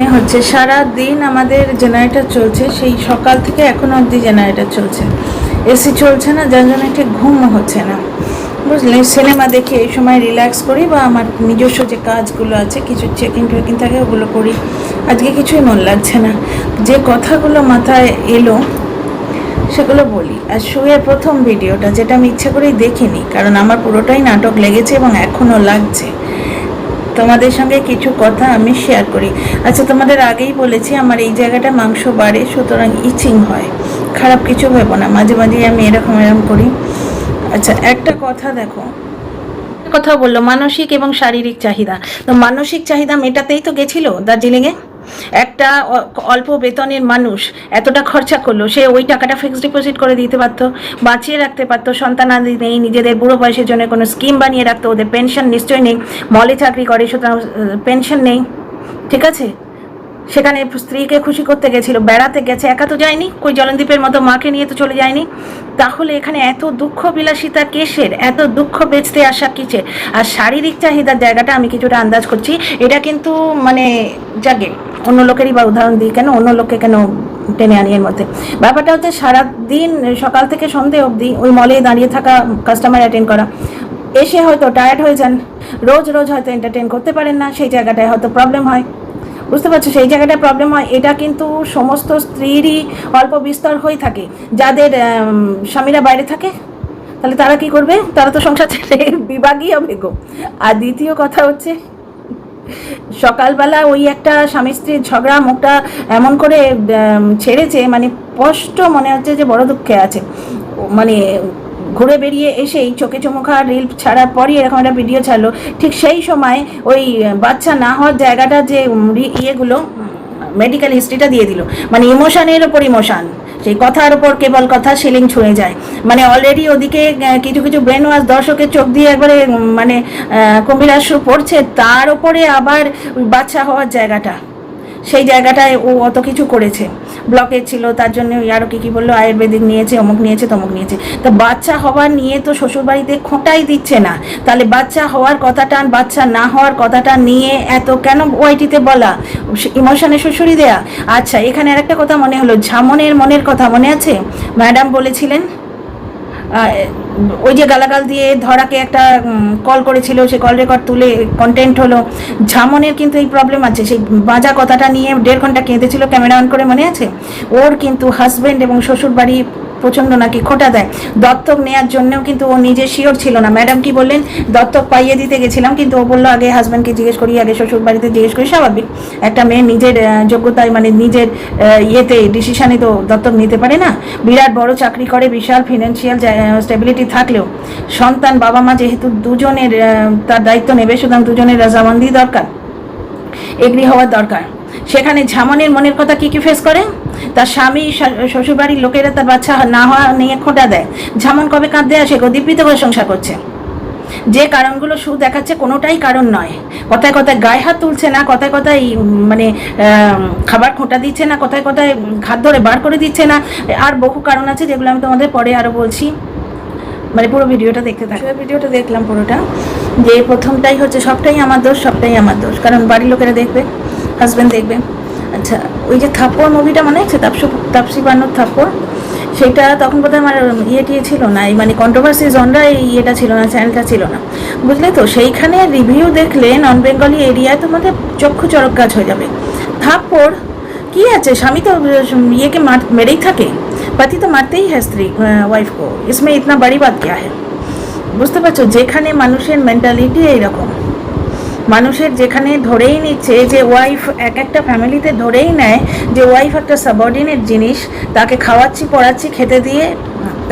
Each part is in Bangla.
হচ্ছে সারা দিন আমাদের জেনারেটর চলছে, সেই সকাল থেকে এখনও অবধি জেনারেটর চলছে। এসি চলছে না, যার জন্য ঠিক ঘুম হচ্ছে না। বুঝলে? সিনেমা দেখে এই সময় রিল্যাক্স করি বা আমার নিজস্ব যে কাজগুলো আছে, কিছু চেকিং টেকিং থাকে, ওগুলো করি। আজকে কিছুই মন লাগছে না। যে কথাগুলো মাথায় এলো, সেগুলো বলি। আর শুয়ে প্রথম ভিডিওটা যেটা আমি ইচ্ছে করেই দেখিনি, কারণ আমার পুরোটাই নাটক লেগেছে এবং এখনও লাগছে। তোমাদের সঙ্গে কিছু কথা আমি শেয়ার করি। আচ্ছা তোমাদের আগেই বলেছি, আমার এই জায়গাটা মাংস বাড়ে, সুতরাং ইচিং হয়। খারাপ কিছু ভেবো না, মাঝে মাঝেই আমি এরকম এরকম করি। আচ্ছা একটা কথা দেখো। কথা বলল, মানসিক এবং শারীরিক চাহিদা। তো মানসিক চাহিদা মেটাতেই তো গেছিল দার্জিলিংয়ে? একটা অল্প বেতনের মানুষ এতটা খরচা করল, সে ওই টাকাটা ফিক্সড ডিপোজিট করে দিতে পারতো, বাঁচিয়ে রাখতে পারতো সন্তানাদি নেই, নিজেদের বুড়ো বয়সের জন্য কোনো স্কিম বানিয়ে রাখতো, ওদের পেনশন নিশ্চয়ই নেই মলে চাকরি করে, সুতরাং পেনশন নেই, ঠিক আছে? সেখানে স্ত্রীকে খুশি করতে গেছিল, বেড়াতে গেছে, একা তো যায়নি, কই জলনদীপের মতো মাকে নিয়ে তো চলে যায়নি। তাহলে এখানে এত দুঃখ বিলাসিতা কেসের? এত দুঃখ বেচতে আসা কিসের? আর শারীরিক চাহিদার জায়গাটা আমি কিছুটা আন্দাজ করছি, এটা কিন্তু মানে জাগে। অন্য লোকেরই বা উদাহরণ দিই, কেন অন্য লোককে কেন টেনে আনি এর মধ্যে? ব্যাপারটা হচ্ছে সারাদিন সকাল থেকে সন্ধে অবধি ওই মলে দাঁড়িয়ে থাকা কাস্টমার অ্যাটেন্ড করা। এসে হয়তো টায়ার্ড হয়ে যান। রোজ রোজ হয়তো এন্টারটেন করতে পারেন না, সেই জায়গাটায় হয়তো প্রবলেম হয়। বুঝতে পারছ? সেই জায়গাটায় প্রবলেম হয়। এটা কিন্তু সমস্ত স্ত্রীরই অল্প বিস্তর হয়ে থাকে। যাদের স্বামীরা বাইরে থাকে, তাহলে তারা কি করবে? তারা তো সংসার ছেড়ে বিভাগই হবে গো আর দ্বিতীয় কথা হচ্ছে সকালবেলা ওই একটা স্বামী স্ত্রীর ঝগড়া মুখটা এমন করে ছেড়েছে মানে স্পষ্ট মনে হচ্ছে যে বড় দুঃখে আছে। মানে ঘুরে বেরিয়ে এসেই চোখে চুমুখা রিল ছাড়ার পরই এরকম একটা ভিডিও ছাড়লো। ঠিক সেই সময় ওই বাচ্চা না হওয়ার জায়গাটা যে ইয়েগুলো মেডিকেল হিস্ট্রিটা দিয়ে দিল। মানে ইমোশানের ওপর ইমোশন সেই কথার উপর কেবল কথা সিলিং ছুঁয়ে যায়। মানে অলরেডি ওদিকে কিছু কিছু ব্রেন ওয়াশ দর্শকের চোখ দিয়ে একবারে মানে কুমিরাশ্রু পড়ছে, তার উপরে আবার বাচ্চা হওয়ার জায়গাটা। সেই জায়গাটায় ও অত কিছু করেছে। ব্লকেজ ছিল, তার জন্য আরও কী কী বলল, আয়ুর্বেদিক নিয়েছে, অমুক নিয়েছে, তমুক নিয়েছে। তো বাচ্চা হওয়ার নিয়ে তো শ্বশুরবাড়িতে খোঁটাই দিচ্ছে না। তাহলে বাচ্চা হওয়ার কথাটা, বাচ্চা না হওয়ার কথাটা নিয়ে এত কেন ওয়াইটিতে বলা? ইমোশনে শ্বশুরি দেয়া? আচ্ছা এখানে আর একটা কথা মনে হলো, ঝামনের মনের কথা মনে আছে? ম্যাডাম বলেছিলেন? ওই যে গালাগাল দিয়ে ধরাকে একটা কল করেছিল, সে কল রেকর্ড তুলে কন্টেন্ট হলো। ঝামনের কিন্তু এই প্রবলেম আছে। সেই বাজা কথাটা নিয়ে দেড় ঘণ্টা কেঁদেছিল ক্যামেরা অন করে মনে আছে? ওর কিন্তু হাজব্যান্ড এবং শ্বশুর বাড়ি প্রচণ্ড নাকি খোটা দেয়। দত্তক নেওয়ার জন্যও কিন্তু ও নিজে শিওর ছিল না। ম্যাডাম কি বললেন, দত্তক পাইয়ে দিতে গেছিলাম, কিন্তু ও বলল, আগে হাজব্যান্ডকে জিজ্ঞেস করি, আগে শ্বশুর বাড়িতে জিজ্ঞেস করি, স্বাভাবিক। একটা মেয়ে নিজের যোগ্যতায় মানে নিজের ইয়েতে ডিসিশানে তো দত্তক নিতে পারে না। বিরাট বড় চাকরি করে, বিশাল ফিনান্সিয়াল স্টেবিলিটি থাকলেও। সন্তান বাবা মা যেহেতু দুজনের তার দায়িত্ব নেবে, সুতরাং দুজনের রাজামন্দি দরকার। এগ্রি হওয়ার দরকার। সেখানে ঝামনের মনের কথা কি কি ফেস করে? তার স্বামী শ্বশুরবাড়ির লোকেরা তার বাচ্চা না হওয়া নিয়ে খোঁটা দেয়। ঝামন কবে কাঁদতে আসে? গো দীপিত করে সংসার করছে। যে কারণগুলো সু দেখাচ্ছে কোনোটাই কারণ নয়। কথায় কথায় গায়ে হাত তুলছে না কথায় কথায় মানে খাবার খোঁটা দিচ্ছে না কথায় কথায় হাত ধরে বার করে দিচ্ছে না। আর বহু কারণ আছে যেগুলো আমি তোমাদের পরে আরও বলছি। মানে পুরো ভিডিওটা দেখতে থাকো। ভিডিওটা দেখলাম পুরোটা। যে প্রথমটাই হচ্ছে সবটাই আমার দোষ সবটাই আমার দোষ। কারণ বাড়ির লোকেরা দেখবে। হাজব্যান্ড দেখবে। আচ্ছা ওই যে থাপ্পড় মুভিটা মনে আছে তাপসু তাপসি পান্নর থাপ্পড়, সেটা তখন বোধহয় আমার ইয়ে টিয়ে ছিল না, এই মানে কন্ট্রোভার্সি জনরা এই ইয়েটা ছিল না চ্যানেলটা ছিল না। বুঝলে তো? সেইখানে রিভিউ দেখলে নন বেঙ্গলি এরিয়ায় তোমাদের চক্ষু চরক কাজ হয়ে যাবে। থাপ্পড়, কি আছে? স্বামী তো ইয়েকে মার, মেরেই থাকে। পাতি তো মারতেই হ্যাঁ স্ত্রী ওয়াইফ কো ইসমে ইতনা বাড়ি বাদ গিয়া হ্যাঁ। বুঝতে পারছ? যেখানে মানুষের মেন্টালিটি এইরকম। মানুষের যেখানে ধরেই নিচ্ছে যে ওয়াইফ এক একটা ফ্যামিলিতে ধরেই নেয় যে ওয়াইফ একটা সাবঅর্ডিনেট জিনিস, তাকে খাওয়াচ্ছি, পড়াচ্ছি, খেতে দিয়ে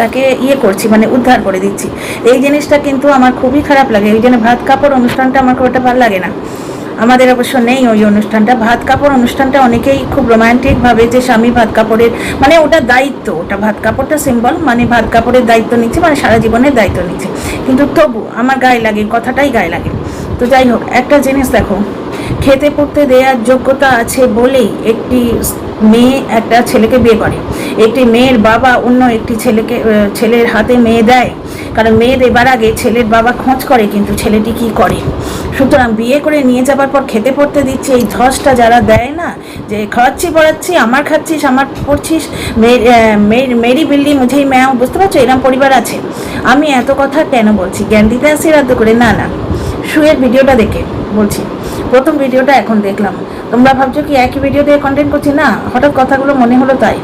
তাকে ইয়ে করছি মানে উদ্ধার করে দিচ্ছি। এই জিনিসটা কিন্তু আমার খুবই খারাপ লাগে। ওই জন্য ভাত কাপড় অনুষ্ঠানটা আমার খুব একটা ভালো লাগে না। আমাদের অবশ্য নেই ওই অনুষ্ঠানটা। ভাত কাপড় অনুষ্ঠানটা অনেকেই খুব রোমান্টিক ভাবে যে স্বামী ভাত কাপড়ের মানে ওটা দায়িত্ব, ওটা ভাত কাপড়টা সিম্বল মানে ভাত কাপড়ের দায়িত্ব নিচ্ছে মানে সারা জীবনের দায়িত্ব নিচ্ছে। কিন্তু তবু আমার গায়ে লাগে, কথাটাই গায়ে লাগে। তো যাই হোক, একটা জিনিস দেখো। খেতে পড়তে দেওয়ার যোগ্যতা আছে বলেই একটি মেয়ে একটা ছেলেকে বিয়ে করে। একটি মেয়ের বাবা অন্য একটি ছেলেকে ছেলের হাতে মেয়ে দেয়। কারণ মেয়ে দেবার আগে ছেলের বাবা খোঁজ করে কিন্তু ছেলেটি কি করে। সুতরাং বিয়ে করে নিয়ে যাবার পর খেতে পড়তে দিচ্ছে এই ধসটা যারা দেয় না, যে খাওয়াচ্ছি পড়াচ্ছি, আমার খাচ্ছিস, আমার পড়ছিস মেরি বিল্লি মুঝেই ম্যাও বুঝতে পারছ? এরম পরিবার আছে। আমি এত কথা কেন বলছি? জ্ঞান দিতে আসি রাদ্দ করে না না। শুয়ের ভিডিওটা দেখে, বলছি। প্রথম ভিডিওটা এখন দেখলাম। তোমরা ভাবছ কি একই ভিডিও দিয়ে কন্টেন্ট করছি? না, হঠাৎ কথাগুলো মনে হলো তাই।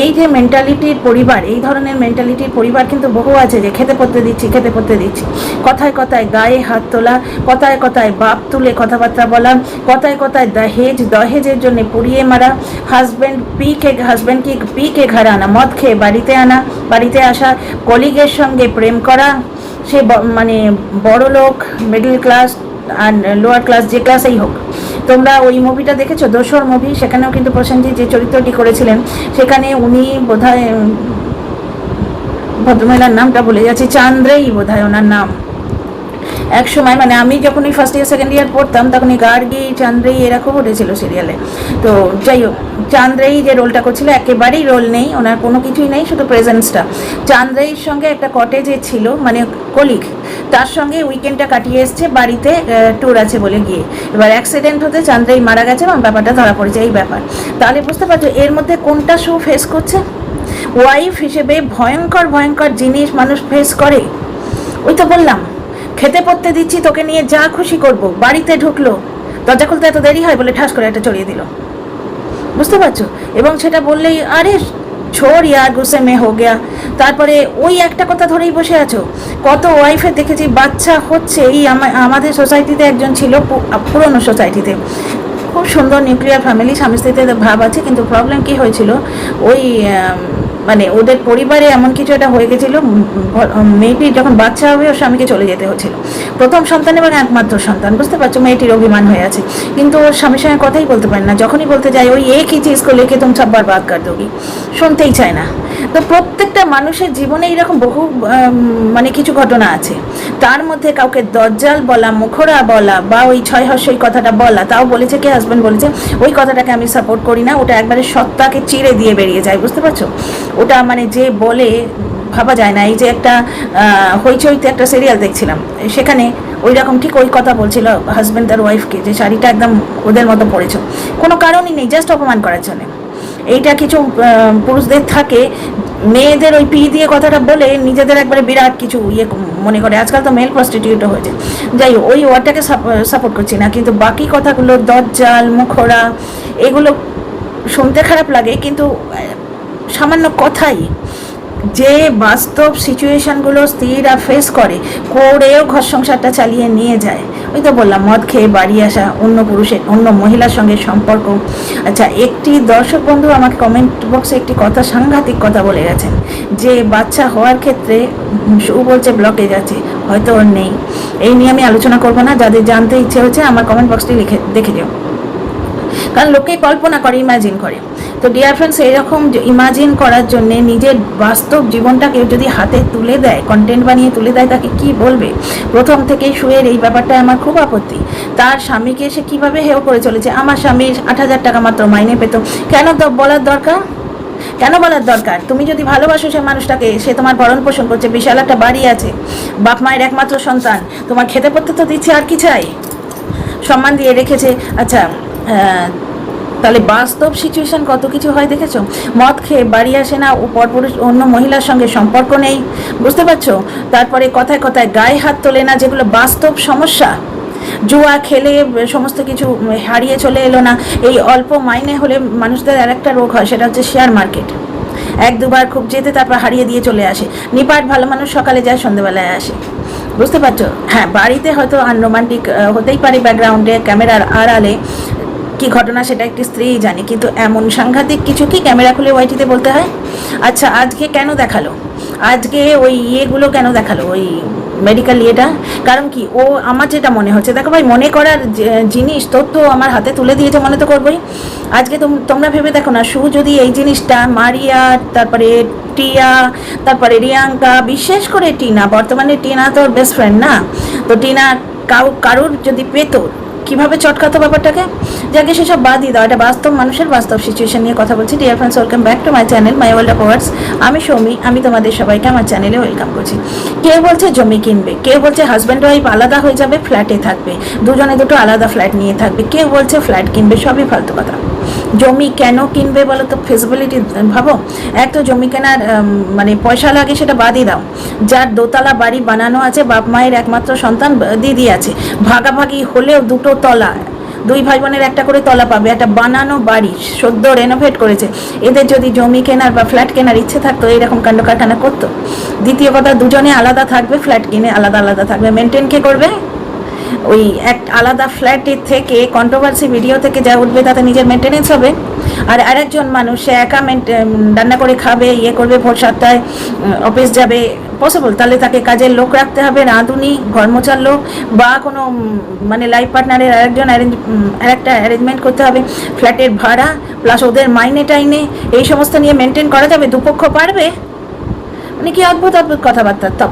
এই যে মেন্টালিটির পরিবার, এই ধরনের মেন্টালিটির পরিবার কিন্তু বহু আছে যে খেতে পড়তে দিচ্ছি, খেতে পড়তে দিচ্ছি। কথায় কথায় গায়ে হাত তোলা, কথায় কথায় বাপ তুলে কথাবার্তা বলা, কথায় কথায় দহেজ, দহেজের জন্য পুড়িয়ে মারা হাজব্যান্ড পি কে হাজব্যান্ড কি পি কে ঘর আনা, মদ খেয়ে বাড়িতে আনা, বাড়িতে আসা, কলিগের সঙ্গে প্রেম করা সে মানে বড় লোক মিডল ক্লাস আর লোয়ার ক্লাস যে ক্লাসেই হোক। তোমরা ওই মুভিটা দেখেছ? দোসর মুভি সেখানেও কিন্তু প্রসেনজিৎ যে চরিত্রটি করেছিলেন, সেখানে উনি বোধহয় ভদ্রমহিলার নামটা বলে যাচ্ছি চান্দ্রেই বোধহয় ওনার নাম। এক সময় মানে আমি যখন ওই ফার্স্ট ইয়ার সেকেন্ড ইয়ার পড়তাম, তখন এই গার্গি চান্দ্রেই এরকম উঠেছিল সিরিয়ালে তো যাই হোক চান্দ্রেই যে রোলটা করছিল, একেবারেই রোল নেই, ওনার কোনো কিছুই নেই, শুধু প্রেজেন্সটা চান্দ্রেইর সঙ্গে একটা কটেজে ছিল মানে কলিগ তার সঙ্গে উইকেন্ডটা কাটিয়ে এসছে, বাড়িতে ট্যুর আছে বলে গিয়ে। এবার অ্যাক্সিডেন্ট হতে চান্দ্রেই মারা গেছে, এবং ব্যাপারটা ধরা পড়েছে, এই ব্যাপার। তাহলে বুঝতে পারছ, এর মধ্যে কোনটা শো ফেস করছে? ওয়াইফ হিসেবে ভয়ঙ্কর ভয়ঙ্কর জিনিস মানুষ ফেস করে। ওই তো বললাম। খেতে পড়তে দিচ্ছি, তোকে নিয়ে যা খুশি করব। বাড়িতে ঢুকলো। দরজা খুলতে এত দেরি হয় বলে ঠাস করে একটা চড়িয়ে দিল। বুঝতে পারছ? এবং সেটা বললেই, আরে, ছোড় ইয়ার গুসে মে হো গিয়া। তারপরে ওই একটা কথা ধরেই বসে আছো। কত ওয়াইফে দেখেছি, বাচ্চা হচ্ছে এই আমা- আমাদের সোসাইটিতে একজন ছিল পুরনো সোসাইটিতে খুব সুন্দর নিউক্লিয়ার ফ্যামিলি স্বামী স্ত্রীতে ভাব আছে, কিন্তু প্রবলেম কি হয়েছিল? ওই মানে ওদের পরিবারে এমন কিছু একটা হয়ে গেছিল মেয়েটির যখন বাচ্চা হবে ওর স্বামীকে চলে যেতে হচ্ছিল। প্রথম সন্তান এবং একমাত্র সন্তান, বুঝতে পারছ? মেয়েটির অভিমান হয়ে আছে। কিন্তু ওর স্বামীর সঙ্গে কথাই বলতে পারে না। যখনই বলতে যাই ওই এক ই চিজ করলে তুমি সব বাদ দোগি। শুনতেই চায় না। তো প্রত্যেকটা মানুষের জীবনে এরকম বহু মানে কিছু ঘটনা আছে। তার মধ্যে কাউকে দজ্জাল বলা মুখরা বলা, বা ওই ছয় হর্ষই কথাটা বলা, তাও বলেছে কে? হাজব্যান্ড বলেছে, ওই কথাটাকে আমি সাপোর্ট করি না, ওটা একবারে সত্তাকে চিড়ে দিয়ে বেরিয়ে যায়। বুঝতে পারছ? ওটা মানে যে বলে, ভাবা যায় না। এই যে একটা হইচইতে একটা সিরিয়াল দেখছিলাম, সেখানে ওই রকম ঠিক ওই কথা বলছিল হাজব্যান্ড তার ওয়াইফকে যে শাড়িটা একদম ওদের মতো পড়েছো কোনো কারণই নেই জাস্ট অপমান করার জন্য। এইটা কিছু পুরুষদের থাকে। মেয়েদের ওই পি দিয়ে কথাটা বলে নিজেদের একবারে বিরাট কিছু ইয়ে মনে করে। আজকাল তো মেল প্রস্টিটিউটও হয়েছে। যাই হোক, ওই ওয়ার্ডটাকে সাপোর্ট করছি না। কিন্তু বাকি কথাগুলো দজ্জাল মুখরা এগুলো শুনতে খারাপ লাগে। কিন্তু সামান্য কথাই যে বাস্তব সিচুয়েশনগুলো স্ত্রীরা ফেস করে, করেও ঘর সংসারটা চালিয়ে নিয়ে যায়। ওই তো বললাম, মদ খেয়ে বাড়ি আসা, অন্য পুরুষের, অন্য মহিলার সঙ্গে সম্পর্ক। আচ্ছা একটি দর্শক বন্ধু আমাকে কমেন্ট বক্সে একটি কথা, সাংঘাতিক কথা বলে গেছেন। যে বাচ্চা হওয়ার ক্ষেত্রে সু বলছে ব্লকেজ আছে হয়তো ওর নেই। এই নিয়ে আমি আলোচনা করব না, যাদের জানতে ইচ্ছে হচ্ছে আমার কমেন্ট বক্সটি লিখে, দেখে যাও কারণ লোকে কল্পনা করে ইমাজিন করে। তো ডিয়ার ফ্রেন্ডস এইরকম ইমাজিন করার জন্য নিজের বাস্তব জীবনটাকে যদি হাতে তুলে দেয় কন্টেন্ট বানিয়ে তুলে দেয়, তাকে কি বলবে? প্রথম থেকেই শুয়ের এই ব্যাপারটা আমার খুব আপত্তি। তার স্বামীকে সে কীভাবে হেও করে চলেছে? আমার স্বামী আট হাজার টাকা মাত্র মাইনে পেত। কেন দ- বলার দরকার? কেন বলার দরকার? তুমি যদি ভালোবাসো সে মানুষটাকে, সে তোমার ভরণ পোষণ করছে, বিশাল একটা বাড়ি আছে, বাপ মায়ের একমাত্র সন্তান, তোমার খেতে পড়তে তো দিচ্ছে আর কি চাই? সম্মান দিয়ে রেখেছে আচ্ছা তাহলে বাস্তব সিচুয়েশন কত কিছু হয় দেখেছ? মদ খেয়ে বাড়ি আসে না ও পরপুরুষ অন্য মহিলার সঙ্গে সম্পর্ক নেই। বুঝতে পারছ? তারপরে কথায় কথায় গায়ে হাত তোলে না যেগুলো বাস্তব সমস্যা। জুয়া খেলে সমস্ত কিছু হারিয়ে চলে এলো না। এই অল্প মাইনে হলে মানুষদের আর একটা রোগ হয়, সেটা হচ্ছে শেয়ার মার্কেট এক দুবার খুব যেতে তারপর হারিয়ে দিয়ে চলে আসে। নিপাট ভালো মানুষ সকালে যায়, সন্ধ্যেবেলায় আসে। বুঝতে পারছ? হ্যাঁ বাড়িতে হয়তো আনরোমান্টিক হতেই পারে ব্যাকগ্রাউন্ডে ক্যামেরার আড়ালে। কি ঘটনা সেটা একটি স্ত্রী জানে, কিন্তু এমন সাংঘাতিক কিছু কি ক্যামেরা খুলে ওয়াইটিতে বলতে হয়? আচ্ছা আজকে কেন দেখাল? আজকে ওই ইয়েগুলো কেন দেখাল? ওই মেডিকেল ইয়েটা? কারণ কি, ও আমার যেটা মনে হচ্ছে, দেখো ভাই, মনে করার জিনিস, তথ্য আমার হাতে তুলে দিয়েছে মনে তো করবোই। আজকে তোম- তোমরা ভেবে দেখো না শু যদি এই জিনিসটা মারিয়া, তারপরে টিয়া, তারপরে রিয়াঙ্কা, বিশেষ করে টিনা, বর্তমানে টিনা তো বেস্ট ফ্রেন্ড না? তো টিনা কাউ, কারুর যদি পেতো কীভাবে চটকাতো ব্যাপারটাকে? যাকে সেসব বাদ দিয়ে দাও, এটা বাস্তব মানুষের বাস্তব সিচুয়েশন নিয়ে কথা বলছি। Dear friends welcome back to my channel my world of words আমি সৌমি, আমি তোমাদের সবাইকে আমার চ্যানেলে ওয়েলকাম করছি। কেউ বলছে জমি কিনবে? কেউ বলছে হাজব্যান্ড ওয়াইফ আলাদা হয়ে যাবে? ফ্ল্যাটে থাকবে। দুজনে দুটো আলাদা ফ্ল্যাট নিয়ে থাকবে। কেউ বলছে ফ্ল্যাট কিনবে? সবই ফালতু কথা। জমি কেন কিনবে বলো তো ফিজিবিলিটি ভাবো? এক তো জমি কেনার মানে পয়সা লাগে, সেটা বাদই দাও। যার দোতলা বাড়ি বানানো আছে, বাপ মায়ের একমাত্র সন্তান দিদি আছে। ভাগাভাগি হলেও দুটো তলা, দুই ভাই বোনের একটা করে তলা পাবে। একটা বানানো বাড়ি, সদ্য রেনোভেট করেছে। এদের যদি জমি কেনার বা ফ্ল্যাট কেনার ইচ্ছে থাকতো, এইরকম কাণ্ড কারখানা করতো। দ্বিতীয় কথা, দুজনে আলাদা থাকবে ফ্ল্যাট কিনে আলাদা আলাদা থাকবে। মেনটেন কে করবে? ওই এক আলাদা ফ্ল্যাটের থেকে কন্ট্রোভার্সি ভিডিও থেকে যা উঠবে তাতে নিজের মেনটেনেন্স হবে। আর আরেকজন মানুষ, সে একা রান্না করে খাবে ইয়ে করবে, ভোর সাতটায় অফিস যাবে। পসিবল তাহলে তাকে কাজের লোক রাখতে হবে। রাঁধুনি ঘর মোছার লোক বা কোনো মানে লাইফ পার্টনারের আরেকজন অ্যারেঞ্জ আরেকটা অ্যারেঞ্জমেন্ট করতে হবে। ফ্ল্যাটের ভাড়া প্লাস ওদের মাইনে টাইনে, এই সমস্ত নিয়ে মেনটেন করা যাবে। দুপক্ষ পারবে? মানে কি অদ্ভুত অদ্ভুত কথাবার্তা?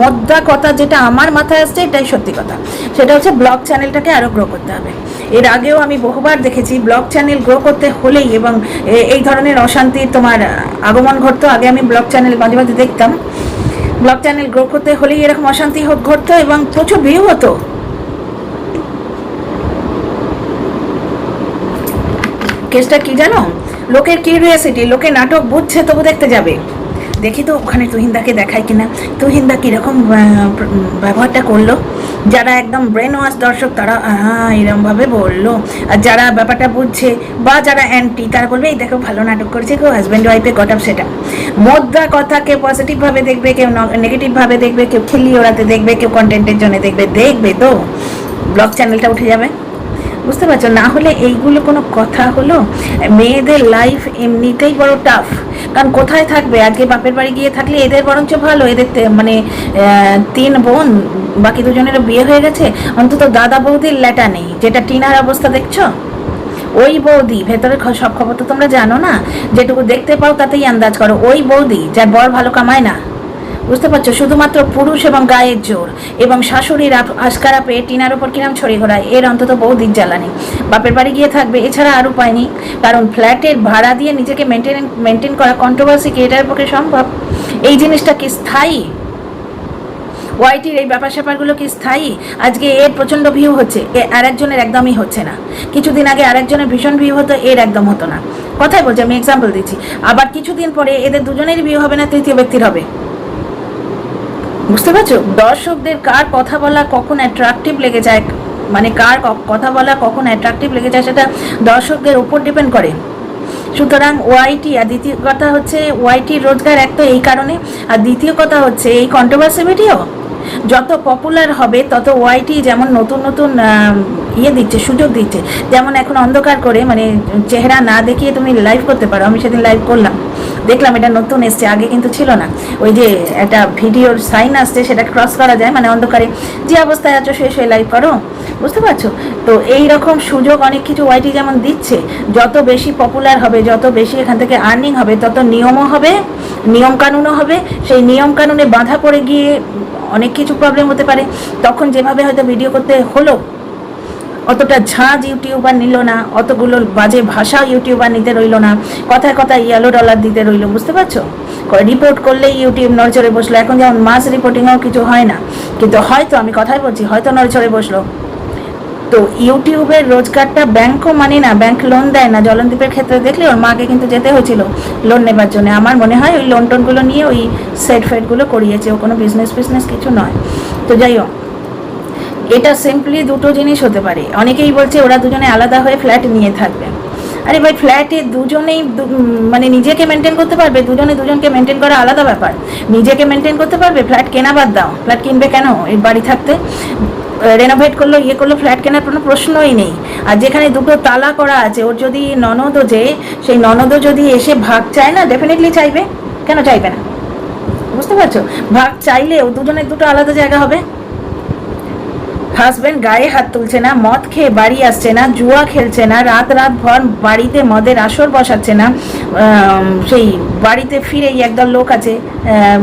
মদ্দা কথা যেটা আমার মাথায় আসছে, এটাই সত্যি কথা। সেটা হচ্ছে ব্লগ চ্যানেলটাকে আরও গ্রো করতে হবে। এর আগেও আমি বহুবার দেখেছি, ব্লগ চ্যানেল গ্রো করতে হলেই এবং এই ধরনের অশান্তি তোমার আগমন ঘটতো, আগে আমি ব্লগ চ্যানেল মাঝে মাঝে দেখতাম। ব্লগ চ্যানেল গ্রো করতে হলেই এরকম অশান্তি ঘটতো এবং প্রচুর ভিউ হতো। কেসটা কি জানো? লোকের কিউরিয়াসিটি লোকে নাটক বুঝছে, তবু দেখতে যাবে। দেখি তো ওখানে তুহিনদাকে দেখায় কিনা। তুহিনদা কীরকম ব্যবহারটা করল। যারা একদম ব্রেন ওয়াশ দর্শক, তারা এরমভাবে বলল। আর যারা ব্যাপারটা বুঝছে বা যারা অ্যান্টি তারা বলবে, এই দেখো, ভালো নাটক করেছে কেউ হাজব্যান্ড ওয়াইফে গট আপ সেটা মোদ্দা কথা কেউ পজিটিভভাবে দেখবে, কেউ নেগেটিভভাবে দেখবে, কেউ খেলি ওড়াতে দেখবে, কেউ কন্টেন্টের জন্য দেখবে দেখবে তো? ব্লগ চ্যানেলটা উঠে যাবে। বুঝতে পারছ? না হলে এইগুলো কোনো কথা হলো? মেয়েদের লাইফ এমনিতেই বড় টাফ কারণ কোথায় থাকবে? আজকে বাপের বাড়ি গিয়ে থাকলে এদের বরঞ্চ ভালো। এদের মানে তিন বোন, বাকি দুজনের বিয়ে হয়ে গেছে। অন্তত দাদা বৌদির ল্যাটা নেই। যেটা টিনার অবস্থা দেখছ? ওই বৌদি, ভেতরে সব খবর তো তোমরা জানো না? যেটুকু দেখতে পাও তাতেই আন্দাজ করো। ওই বৌদি, যার বর ভালো কামায় না। বুঝতে পারছ? শুধুমাত্র পুরুষ এবং গায়ের জোর। এবং শাশুড়ির আশকারা পেয়ে টিনার উপর কিরাম ছড়ি ঘোরায়। এর অন্তত বৌদির জ্বালানি। বাপের বাড়ি গিয়ে থাকবে, এছাড়া আর উপায় নেই। কারণ ফ্ল্যাটের ভাড়া দিয়ে নিজেকে মেনটেন মেনটেন করা কন্ট্রোভার্সি কি এটার পক্ষে সম্ভব। এই জিনিসটা কি স্থায়ী? ওয়াইটির এই ব্যাপার স্যাপারগুলো কি স্থায়ী? আজকে এর প্রচণ্ড ভিউ হচ্ছে। এ আরেকজনের একদমই হচ্ছে না। কিছুদিন আগে আরেকজনের ভীষণ ভিউ হতো, এর একদম হতো না। কথাই বলছি, আমি এক্সাম্পল দিচ্ছি। আবার কিছুদিন পরে এদের দুজনেরই ভিউ হবে না, তৃতীয় ব্যক্তির হবে। বুঝতে পারছ? দর্শকদের কার কথা বলা কখন অ্যাট্রাকটিভ লেগে যায় মানে কার কথা বলা কখন অ্যাট্রাকটিভ লেগে যায় সেটা দর্শকদের উপর ডিপেন্ড করে। সুতরাং ওয়াইটি আর দ্বিতীয় কথা হচ্ছে ওয়াইটির রোজগার এক তো এই কারণে, আর দ্বিতীয় কথা হচ্ছে এই কন্ট্রোভার্সি ভিডিও যত পপুলার হবে, তত ওয়াইটি যেমন নতুন নতুন ইয়ে দিচ্ছে, সুযোগ দিচ্ছে, যেমন এখন অন্ধকার করে মানে চেহারা না দেখিয়ে তুমি লাইভ করতে পারো, আমি সেদিন লাইভ করলাম। দেখলাম এটা নতুন এসছে, আগে কিন্তু ছিল না। ওই যে একটা ভিডিওর সাইন আসছে, সেটা ক্রস করা যায় মানে অন্ধকারে। যে অবস্থায় আছো, সে সে লাইভ করো। বুঝতে পারছ? তো এই রকম সুযোগ অনেক কিছু ওয়াইটি যেমন দিচ্ছে, যত বেশি পপুলার হবে, যত বেশি এখান থেকে আর্নিং হবে, তত নিয়মও হবে নিয়ম কানুনও হবে। সেই নিয়ম কানুনে বাধা পড়ে গিয়ে অনেক কিছু প্রবলেম হতে পারে। তখন যেভাবে হয়তো ভিডিও করতে হলো অতটা ঝাঁজ ইউটিউবার নিল না, অতগুলো বাজে ভাষা ইউটিউবার নিতে রইল না, কথায় কথায় ইয়েলো ডলার দিতে রইল, বুঝতে পারছ? রিপোর্ট করলেই ইউটিউব নড়চড়ে বসল, এখন যেমন মাস রিপোর্টিংও কিছু হয় না, কিন্তু হয়তো আমি কথাই বলছি, হয়তো নড়চড়ে বসল। তো ইউটিউবের রোজগারটা ব্যাংকও মানে না ব্যাংক লোন দেয় না, জলনদীপের ক্ষেত্রে দেখলে ওর মাকে কিন্তু যেতে হয়েছিল লোন নেবার জন্য। আমার মনে হয় ওই লোন টোনগুলো নিয়ে ওই সেট ফেটগুলো করিয়েছে, ও কোনো বিজনেস ফিজনেস কিছু নয়। তো যাই হোক এটা সিম্পলি দুটো জিনিস হতে পারে। অনেকেই বলছে ওরা দুজনে আলাদা হয়ে ফ্ল্যাট নিয়ে থাকবে। আরে ভাই ফ্ল্যাটে দুজনেই মানে নিজেকে মেনটেন করতে পারবে, দুজনে দুজনকে মেনটেন করা আলাদা ব্যাপার। নিজেকে মেনটেন করতে পারবে ফ্ল্যাট কেনা বাদ দাও। ফ্ল্যাট কিনবে কেন? এই বাড়ি থাকতে। রেনোভেট করল ইয়ে করল ফ্ল্যাট কেনার কোনো প্রশ্নই নেই। আর যেখানে দুটো তালা করা আছে, ওর যদি ননদও যে, সেই ননদও যদি এসে ভাগ চায় না ডেফিনেটলি চাইবে। কেন চাইবে না? বুঝতে পারছ? ভাগ চাইলেও দুজনের দুটো আলাদা জায়গা হবে। হাজবেন্ড গায়ে হাত তুলছে না, মদ খেয়ে বাড়ি আসছে না, জুয়া খেলছে না, রাত রাত ভর বাড়িতে মদের আসর বসাচ্ছে না সেই বাড়িতে ফিরেই একদল লোক আছে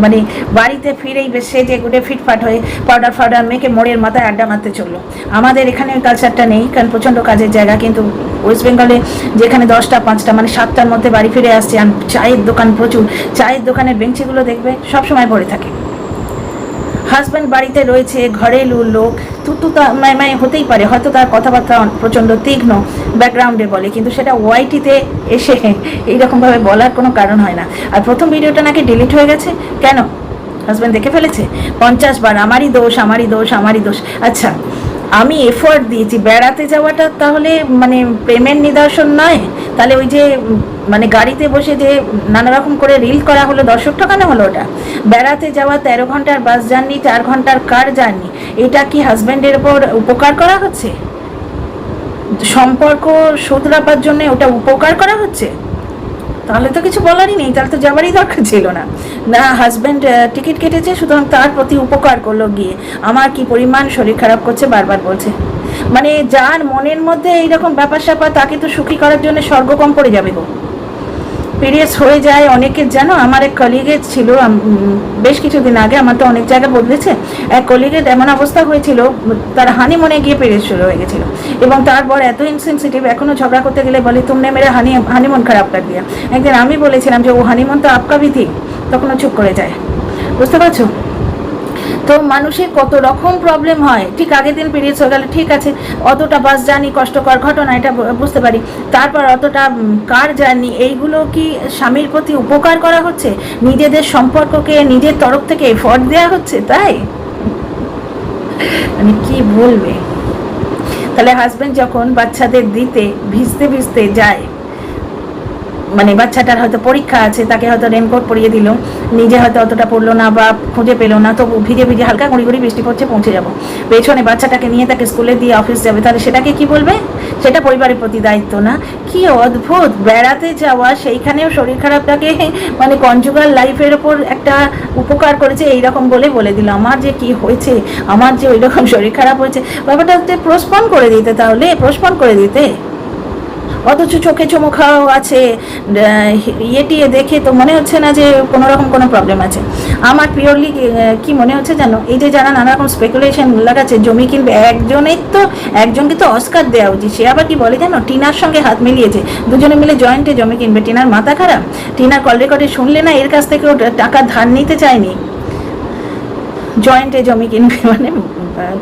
মানে বাড়িতে ফিরেই বেশ সেজে গুটে ফিটফাট হয়ে পাউডার ফাউডার মেখে মোড়ের মাথায় আড্ডা মারতে চলল। আমাদের এখানে ওই কালচারটা নেই, কারণ প্রচণ্ড কাজের জায়গা, কিন্তু ওয়েস্ট বেঙ্গলে যেখানে দশটা, পাঁচটা মানে সাতটার মধ্যে বাড়ি ফিরে আসছে, আর চায়ের দোকান প্রচুর, চায়ের দোকানের বেঞ্চিগুলো দেখবে সব সময় ভরে থাকে। হাজব্যান্ড বাড়িতে রয়েছে ঘরে লু- লোক তুতু মানে মানে হতেই পারে, হয়তো তার কথাবার্তা প্রচণ্ড তীক্ষ্ণ ব্যাকগ্রাউন্ডে বলে, কিন্তু সেটা ওয়াইটিতে এসে এইরকমভাবে বলার কোনো কারণ হয় না। আর প্রথম ভিডিওটা নাকি ডিলিট হয়ে গেছে? কেন? হাজব্যান্ড দেখে ফেলেছে? পঞ্চাশ বার, আমারই দোষ আমারই দোষ আমারই দোষ। আচ্ছা আমি এফোর্ট দিয়েছি, বেড়াতে যাওয়াটা তাহলে মানে প্রেমের নিদর্শন নয়? তাহলে ওই যে মানে গাড়িতে বসে যে নানা রকম করে রিল করা হলো, দর্শক টাকানো হলো ওটা। বেড়াতে যাওয়া তেরো ঘণ্টার বাস জার্নি চার ঘণ্টার কার জার্নি এটা কি হাজব্যান্ডের ওপর উপকার করা হচ্ছে? সম্পর্ক শুধরাবার জন্য ওটা উপকার করা হচ্ছে? তাহলে তো কিছু বলারই নেই, তাহলে তো যাবারই দরকার ছিল না। না হাজব্যান্ড টিকিট কেটেছে, সুতরাং তার প্রতি উপকার করল গিয়ে। আমার কি পরিমাণ শরীর খারাপ করছে, বারবার বলছে। মানে যার মনের মধ্যে এইরকম ব্যাপার স্যাপার তাকে তো সুখী করার জন্য স্বর্গ কম পড়ে যাবে গো। পিরিয়ডস হয়ে যায় অনেকের জানো, আমার এক কলিগের ছিল বেশ কিছু বেশ কিছুদিন আগে আমার তো অনেক জায়গা বদলেছে। এক কলিগের এমন অবস্থা হয়েছিল, তার হানিমুনে গিয়ে পিরিয়ড শুরু হয়ে গেছিল। এবং তারপর এত ইনসেন্সিটিভ এখনও ঝগড়া করতে গেলে বলে তুমি মেরে হানি হানিমন খারাপ দিয়া একদিন আমি বলেছিলাম যে, ও হানিমন তো আপকা বিধি তখন চুপ করে যায়। বুঝতে পারছ? তো মানুষের কত রকম প্রবলেম হয়? ঠিক আগের দিন পিরিয়ডস হয়ে গেলে ঠিক আছে, অতটা বাস জার্নি কষ্টকর ঘটনা, এটা বুঝতে পারি। তারপর অতটা কার জার্নি এইগুলো কি স্বামীর প্রতি উপকার করা হচ্ছে? নিজেদের সম্পর্ককে, নিজের তরফ থেকে এফর্ট দেওয়া হচ্ছে তাই? মানে কি বলবে? তাহলে হাজব্যান্ড যখন বাচ্চাদের দিতে, ভিজতে ভিজতে যায় মানে বাচ্চাটার হয়তো পরীক্ষা আছে, তাকে হয়তো রেনকোট পরিয়ে দিল, নিজে হয়তো অতটা পড়ল না বা খুঁজে পেল না তবু ভিজে ভিজে হালকা গুঁড়ি গুঁড়ি বৃষ্টি পড়ছে, পৌঁছে যাব। পেছনে বাচ্চাটাকে নিয়ে তাকে স্কুলে দিয়ে অফিস যাবে। তাহলে সেটাকে কি বলবে? সেটা পরিবারের প্রতি দায়িত্ব না। কি অদ্ভুত! বেড়াতে যাওয়া, সেইখানেও শরীর খারাপটাকে মানে কনজুগাল লাইফের ওপর একটা উপকার করেছে, এইরকম বলে বলে দিল। আমার যে কি হয়েছে? আমার যে ওই রকম শরীর খারাপ হয়েছে। ব্যাপারটা হচ্ছে প্রস্পন করে দিতে তাহলে প্রস্পন করে দিতে। অথচ চোখে চমুখাও আছে আহ, ইয়ে টিয়ে দেখে তো মনে হচ্ছে না যে কোনো রকম কোনো প্রবলেম আছে। আমার পিওরলি কি মনে হচ্ছে জানো? এই যে যারা নানা রকম স্পেকুলেশন লাগাচ্ছে জমি কিনবে একজনের তো একজনকে তো অস্কার দেওয়া উচিত। সে আবার কি বলে জানো? টিনার সঙ্গে হাত মিলিয়েছে। দুজনে মিলে জয়েন্টে জমি কিনবে। টিনার মাথা খারাপ? টিনার কল রেকর্ডে শুনলে না এর কাছ থেকে ও টাকা ধার নিতে চায়নি? জয়েন্টে জমি কিনবে মানে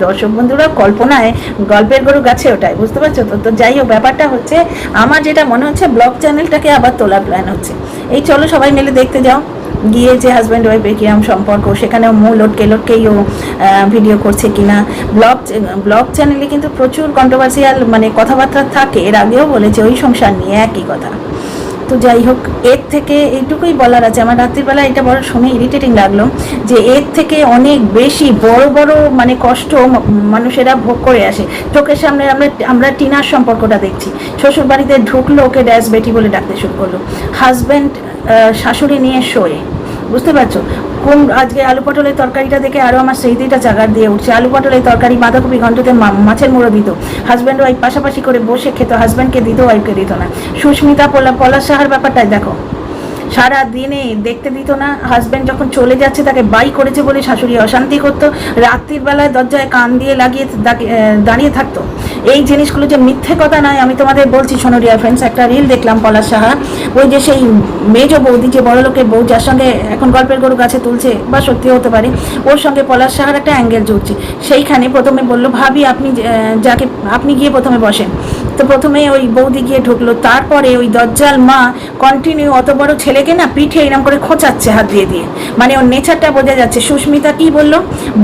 দর্শক বন্ধুরা, কল্পনায় গল্পের গরু গাছে ওটাই বুঝতে পারছ তো? তো যাই হোক, ব্যাপারটা হচ্ছে, আমার যেটা মনে হচ্ছে, ব্লগ চ্যানেলটাকে আবার তোলার প্ল্যান হচ্ছে। এই চলো সবাই মিলে দেখতে যাও। গিয়ে যে হাজব্যান্ড ওয়াইফের কিরম সম্পর্ক, সেখানেও মু লটকে লটকেই ও ভিডিও করছে কিনা। ব্লগ ব্লগ চ্যানেলে কিন্তু প্রচুর কন্ট্রোভার্সিয়াল মানে কথাবার্তা থাকে। এর আগেও বলেছে, ওই সংসার নিয়ে একই কথা। তো যাই হোক, এর থেকে এইটুকুই বলার আছে। আমার রাত্রিবেলা এটা বড় সময় ইরিটেটিং লাগল যে এর থেকে অনেক বেশি বড় বড় মানে কষ্ট মানুষেরা ভোগ করে আসে। চোখের সামনে আমরা আমরা টিনার সম্পর্কটা দেখছি। শ্বশুরবাড়িতে ঢুকলো ওকে ড্যাস বেটি বলে ডাকতে শুরু করল। হাজব্যান্ড শাশুড়ি নিয়ে শোয়ে। বুঝতে পারছ? কোন আজকে আলু পটলের তরকারিটা দেখে আরও আমার সেই স্মৃতিটা চাগার দিয়ে উঠছে। আলু পটলের তরকারি বাঁধাকপি ঘন্টতে মাছের মুড়ো দিত। হাজব্যান্ড ওয়াইফ পাশাপাশি করে বসে খেত হাজব্যান্ডকে দিত ওয়াইফকে দিত না। সুস্মিতা পলা পলাশ সাহার ব্যাপারটাই দেখো। সারা দিনে দেখতে দিত না। হাজব্যান্ড যখন চলে যাচ্ছে, তাকে বাই করেছে বলে শাশুড়ি অশান্তি করতো। রাত্রির বেলায় দরজায় কান দিয়ে লাগিয়ে দাঁড়িয়ে- থাকতো। এই জিনিসগুলো যে মিথ্যে কথা নয়, আমি তোমাদের বলছি ডিয়ার ফ্রেন্ডস একটা রিল দেখলাম পলাশ সাহা। ওই যে সেই মেজ বৌদি, যে বড় লোকের বউ, যার সঙ্গে এখন গল্পের গরু গাছে তুলছে, বা সত্যি হতে পারে, ওর সঙ্গে পলাশ সাহার একটা অ্যাঙ্গেল জুড়ছে। সেইখানে প্রথমে বলল, ভাবি, আপনি যাকে, আপনি গিয়ে প্রথমে বসেন। তো প্রথমে ওই বৌদি গিয়ে ঢুকলো। তারপরে ওই দজ্জাল মা কন্টিনিউ অত বড় ছেলেকে না পিঠে এরম করে খোঁচাচ্ছে হাত দিয়ে দিয়ে। মানে ওর নেচারটা বোঝা যাচ্ছে। সুস্মিতা কি বলল?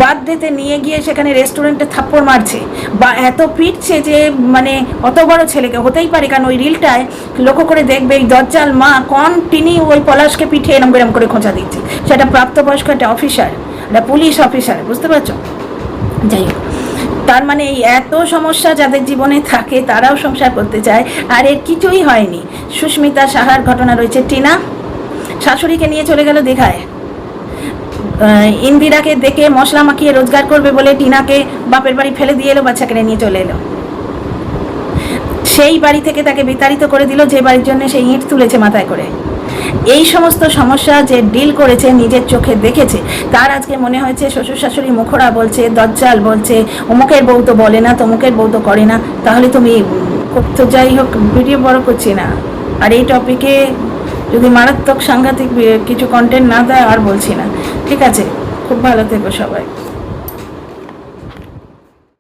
বাদ বার্থডেতে নিয়ে গিয়ে সেখানে রেস্টুরেন্টে থাপ্পড় মারছে। বা এত পিটছে যে মানে অত বড় ছেলেকে হতেই পারে, কারণ ওই রিলটায় লক্ষ্য করে দেখবে এই দজ্জাল মা কন্টিনিউ ওই পলাশকে পিঠে এরম এরম করে খোঁচা দিচ্ছে। সেটা প্রাপ্তবয়স্ক একটা অফিসার, একটা পুলিশ অফিসার, বুঝতে পারছ? যাই হোক, তার মানে এই এত সমস্যা যাদের জীবনে থাকে, তারাও সংসার করতে চায়, আর এর কিছুই হয়নি। সুস্মিতা সাহার ঘটনা রয়েছে, টিনা। শাশুড়িকে নিয়ে চলে গেল দীঘায়। ইন্দিরাকে দেখে মশলা মাখিয়ে রোজগার করবে বলে টিনাকে বাপের বাড়ি ফেলে দিয়ে এলো, বাচ্চাকে নিয়ে চলে এলো। সেই বাড়ি থেকে তাকে বিতাড়িত করে দিল, যে বাড়ির জন্য সেই ইঁট তুলেছে মাথায় করে। এই সমস্ত সমস্যা যে ডিল করেছে, নিজের চোখে দেখেছে, তার আজকে মনে হয়েছে শ্বশুর শাশুড়ি মুখরা বলছে, দজ্জাল বলছে, অমুকের বউ তো বলে না, তমুকের বউ তো করে না, তাহলে তুমি তো যাই হোক, ভিডিও বড় করছি না। আর এই টপিকে যদি মারাত্মক সাংঘাতিক কিছু কন্টেন্ট না দেয় আর বলছি না। ঠিক আছে? খুব ভালো থেকো সবাই।